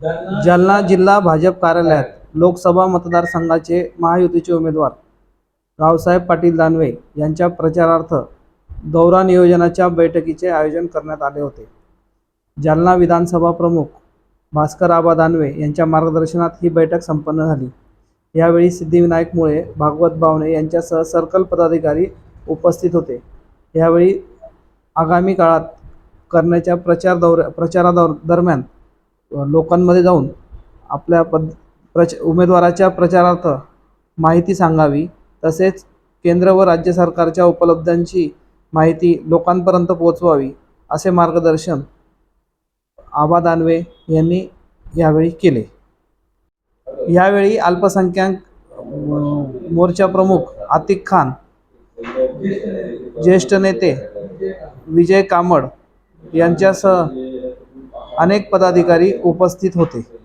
जालना जिल्हा भाजप कार्यालयात लोकसभा मतदारसंघाचे महायुतीचे उमेदवार रावसाहेब पाटील दानवे यांच्या प्रचारार्थ दौरा नियोजनाच्या बैठकीचे आयोजन करण्यात आले होते. जालना विधानसभा प्रमुख भास्कर आबा दानवे यांच्या मार्गदर्शनात ही बैठक संपन्न झाली. यावेळी सिद्धिविनायक मुळे भागवत बावणे यांच्यासह सर्कल पदाधिकारी उपस्थित होते. यावेळी आगामी काळात करण्याच्या प्रचार दौऱ्या प्रचारादौ दरम्यान लोकांमध्ये जाऊन आपल्या पद प्रच उमेदवाराच्या प्रचारार्थ माहिती सांगावी. तसेच केंद्र व राज्य सरकारच्या उपलब्धांची माहिती लोकांपर्यंत पोहोचवावी असे मार्गदर्शन आबा दानवे यांनी यावेळी केले. यावेळी अल्पसंख्याक मोर्चा प्रमुख आतिक खान ज्येष्ठ नेते विजय कामड यांच्यासह अनेक पदाधिकारी उपस्थित होते.